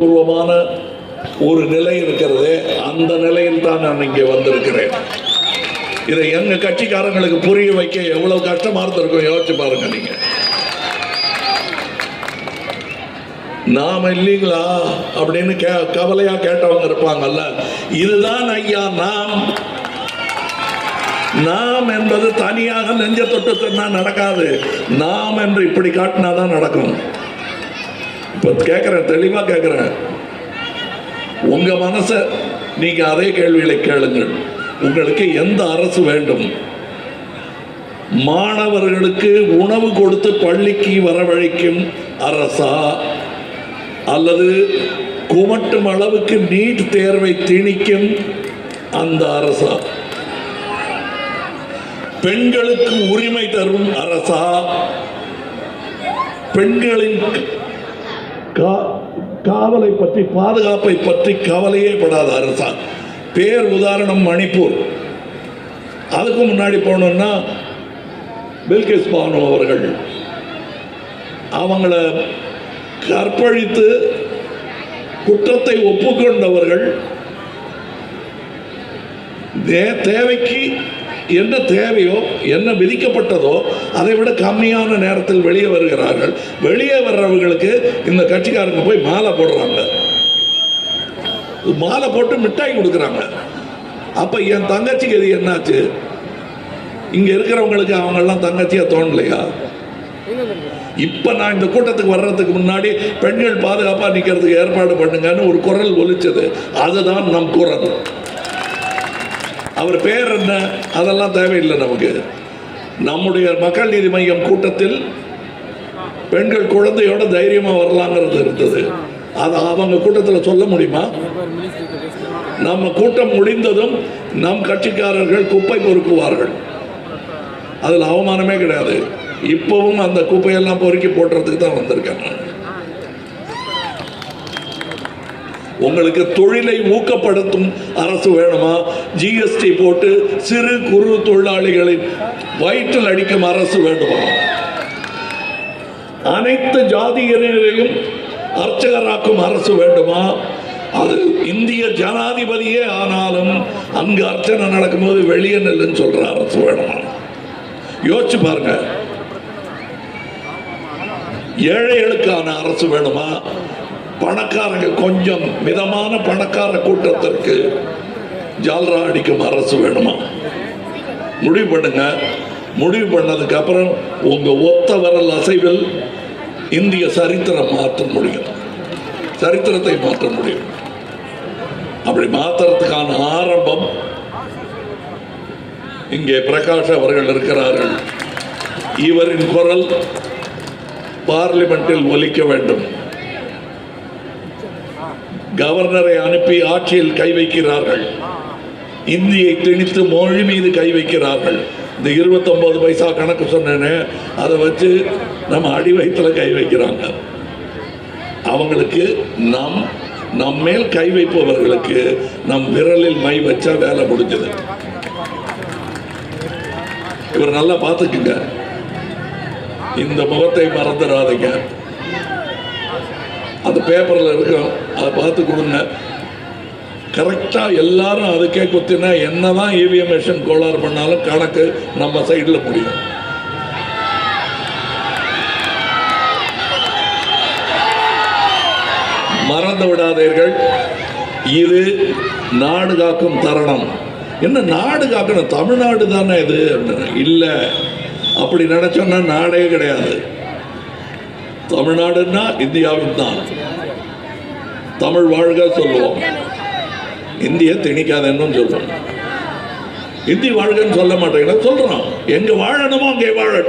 பூர்வமான ஒரு நிலை இருக்கிறது அந்த நிலையில் தான் நான் இங்கே வந்திருக்கிறேன். இதை எங்க கட்சிக்காரங்களுக்கு புரிய வைக்க எவ்வளவு கஷ்டமா இருந்திருக்கும் யோசிச்சு பாருங்க நீங்க. நாம இல்லைங்களா? அப்படின்னு கே கவலையா கேட்டவங்க இருப்பாங்கல்ல. இதுதான் ஐயா நாம். நாம் என்பது தனியாக நெஞ்ச தொட்டு சொன்னா நடக்காது. நாம் என்று இப்படி காட்டினாதான் நடக்கும். இப்போ கேட்கிறேன் தெளிவாக கேட்கிறேன் உங்க மனசை நீங்க அதே கேள்விகளை கேளுங்கள். உங்களுக்கு எந்த அரசு வேண்டும்? மாணவர்களுக்கு உணவு கொடுத்து பள்ளிக்கு வரவழைக்கும் அரசா? அல்லது குமட்டும் அளவுக்கு நீட் தேர்வை திணிக்கும் அந்த அரசா? பெண்களுக்கு உரிமை தரும் அரசா? பெண்களின் கா- காவலை பற்றி பாதுகாப்பை பற்றி கவலையே படாத அரசாங்க பேர் உதாரணம் மணிப்பூர். அதுக்கு முன்னாடி போனோம்னா பில்கிஸ் பானு அவர்கள். அவங்கள கற்பழித்து குற்றத்தை ஒப்புக்கொண்டவர்கள். தே- தேவைக்கு என்ன தேவையோ என்ன விதிக்கப்பட்டதோ அதை விட கம்மியான நேரத்தில் வெளியே வருகிறார்கள். வெளியே வர்றவங்களுக்கு இந்த கட்சிக்காரங்க போய் மாலை போடுறாங்க. மாலை போட்டு மிட்டாய் கொடுக்குறாங்க. அப்ப என் தங்கச்சிக்கு இது என்னாச்சு? இங்க இருக்கிறவங்களுக்கு அவங்கெல்லாம் தங்கச்சியா தோணலையா? இப்ப நான் இந்த கூட்டத்துக்கு வர்றதுக்கு முன்னாடி பெண்கள் பாதுகாப்பா நிக்கிறதுக்கு ஏற்பாடு பண்ணுங்கன்னு ஒரு குரல் ஒலிச்சது. அதுதான் நம் குரல். அவர் பேர் என்ன? அதெல்லாம் தேவையில்லை நமக்கு. நம்முடைய மக்கள் நீதி மையம் கூட்டத்தில் பெண்கள் குழந்தையோட தைரியமாக வரலாங்கிறது இருந்தது. அது அவங்க கூட்டத்தில் சொல்ல முடியுமா? நம்ம கூட்டம் முடிந்ததும் நம் கட்சிக்காரர்கள் குப்பை பொறுக்குவார்கள். அதில் அவமானமே கிடையாது. இப்பவும் அந்த குப்பையெல்லாம் பொறுக்கி போடுறதுக்கு தான் வந்திருக்கேன் நான் உங்களுக்கு தொழிலை ஊக்கப்படுத்தும் அரசு வேணுமா? ஜிஎஸ்டி போட்டு சிறு குறு தொழிலாளிகளின் வயிற்றில் அடிக்கும் அரசு வேண்டுமா? அனைத்து ஜாதியினரையும் அர்ச்சகராக்கும் அரசு வேண்டுமா? அது இந்திய ஜனாதிபதியே ஆனாலும் அங்கு அர்ச்சனை நடக்கும்போது வெளியே நெல்லுன்னு சொல்ற அரசு வேணுமா யோசிச்சு பாருங்க. ஏழைகளுக்கான அரசு வேணுமா? பணக்காரங்க கொஞ்சம் மிதமான பணக்கார கூட்டத்திற்கு ஜால்ரா அடிக்கும் அரசு வேணுமா? முடிவு பண்ணுங்க. முடிவு பண்ணதுக்கு அப்புறம் உங்க ஒத்த வரல் அசைவில் இந்திய சரித்திரம் மாற்ற முடியும். சரித்திரத்தை மாற்ற முடியும். அப்படி மாற்றுறதுக்கான ஆரம்பம் இங்கே பிரகாஷ் அவர்கள் இருக்கிறார்கள். இவரின் குரல் பார்லிமெண்டில் ஒலிக்க வேண்டும். கவர்னரை அனுப்பி ஆட்சியில் கை வைக்கிறார்கள். இந்தியை திணித்து மொழி மீது கை வைக்கிறார்கள். இந்த 29 பைசா கணக்கு சொன்னேனே அதை வச்சு நம்ம அடி வயிற்றுல கை வைக்கிறாங்க. அவங்களுக்கு நம் நம் மேல் கை வைப்பவர்களுக்கு நம் விரலில் மை வச்சா வேலை முடிஞ்சது. இவர் நல்லா பார்த்துக்குங்க. இந்த முகத்தை மறந்துடாதீங்க. அந்த பேப்பரில் இருக்கும் அதை பார்த்து கொடுங்க. கரெக்டாக எல்லாரும் அதுக்கே குத்தினா என்னதான் இவிஎம் மிஷின் கோளாறு பண்ணாலும் கணக்கு நம்ம சைடில் முடியும் மறந்து விடாதீர்கள். இது நாடு காக்கும் தருணம். என்ன நாடு காக்கணும்? தமிழ்நாடு தானே இது? அப்படின்னு. அப்படி நினச்சோன்னா நாடே கிடையாது. தமிழ்நாடுன்னா இந்தியாவின் தான். தமிழ் வாழ்க சொல்லுவோம். இந்திய திணிக்காதன்னு சொல்லுவோம் இந்தி வாழ்கன்னு சொல்ல மாட்டேங்கிறேன் சொல்றோம் எங்க வாழணுமோ அங்கே வாழட்டும்.